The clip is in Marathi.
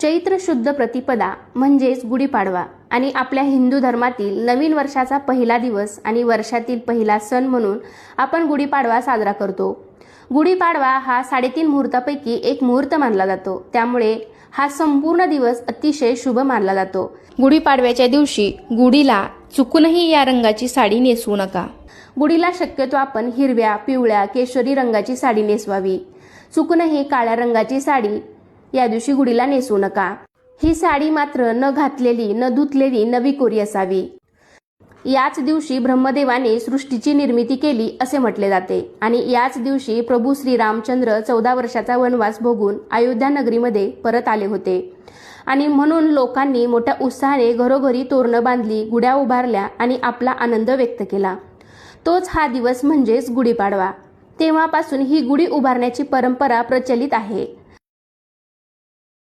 चैत्र शुद्ध प्रतिपदा म्हणजेच गुढीपाडवा आणि आपल्या हिंदू धर्मातील नवीन वर्षाचा पहिला दिवस आणि वर्षातील पहिला सण म्हणून आपण गुढीपाडवा साजरा करतो. गुढीपाडवा हा साडेतीन मुहूर्तापैकी एक मुहूर्त मानला जातो. त्यामुळे हा संपूर्ण दिवस अतिशय शुभ मानला जातो. गुढीपाडव्याच्या दिवशी गुढीला चुकूनही या रंगाची साडी नेसवू नका. गुढीला शक्यतो आपण हिरव्या पिवळ्या केशरी रंगाची साडी नेसवावी. चुकूनही काळ्या रंगाची साडी या दिवशी गुढीला नेसू नका. ही साडी मात्र न घातलेली न धुतलेली नवी कोरी असावी. याच दिवशी ब्रह्मदेवाने सृष्टीची निर्मिती केली असे म्हटले जाते. आणि याच दिवशी प्रभू श्रीरामचंद्र चौदा वर्षाचा वनवास भोगून अयोध्या नगरीमध्ये परत आले होते. आणि म्हणून लोकांनी मोठ्या उत्साहाने घरोघरी तोरणं बांधली गुड्या उभारल्या आणि आपला आनंद व्यक्त केला. तोच हा दिवस म्हणजेच गुढीपाडवा. तेव्हापासून ही गुढी उभारण्याची परंपरा प्रचलित आहे.